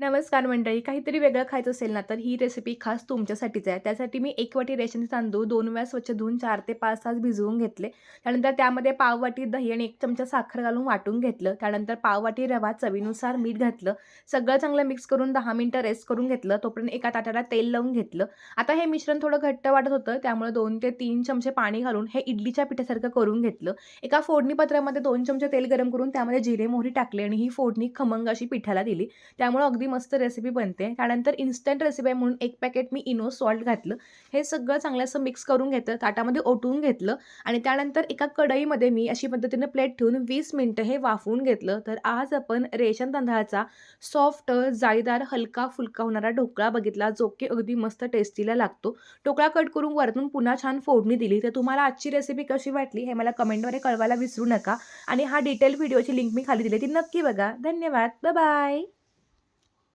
नमस्कार मंडळी काहीतरी वेगळं खायचं असेल ना तर ही रेसिपी खास तुमच्यासाठीच आहे. त्यासाठी मी एक वाटी रेशन तांदूळ दोन वेळा स्वच्छ धुवून चार ते पाच तास भिजवून घेतले. त्यानंतर त्यामध्ये पाववाटी दही आणि एक चमचा साखर घालून वाटून घेतलं. त्यानंतर पाववाटी रवा चवीनुसार मीठ घातलं. सगळं चांगलं मिक्स करून दहा मिनटं रेस्ट करून घेतलं. तोपर्यंत एका ताटाला तेल लावून घेतलं. आता हे मिश्रण थोडं घट्ट वाटत होतं त्यामुळे दोन ते तीन चमचे पाणी घालून हे इडलीच्या पिठासारखं करून घेतलं. एका फोडणीपत्रामध्ये दोन चमचे तेल गरम करून त्यामध्ये जिरे मोहरी टाकले आणि ही फोडणी खमंग अशी पिठाला दिली. त्यामुळे अगदी मस्त रेसिपी बनते. त्यानंतर इन्स्टंट रेसिपी आहे म्हणून एक पॅकेट मी इनो सॉल्ट घातलं. हे सगळं चांगलं असं मिक्स करून घेतलं ताटामध्ये ओटून घेतलं आणि त्यानंतर एका कढईमध्ये मी अशी पद्धतीने प्लेट ठेवून वीस मिनटं हे वाफवून घेतलं. तर आज आपण रेशन तांदळाचा सॉफ्ट जाळीदार हलका फुलका होणारा ढोकळा बघितला जो की अगदी मस्त टेस्टीला लागतो. ढोकळा कट करून वरतून पुन्हा छान फोडणी दिली. तर तुम्हाला आजची रेसिपी कशी वाटली हे मला कमेंटमध्ये कळवायला विसरू नका. आणि हा डिटेल व्हिडिओची लिंक मी खाली दिली ती नक्की बघा. धन्यवाद. बाय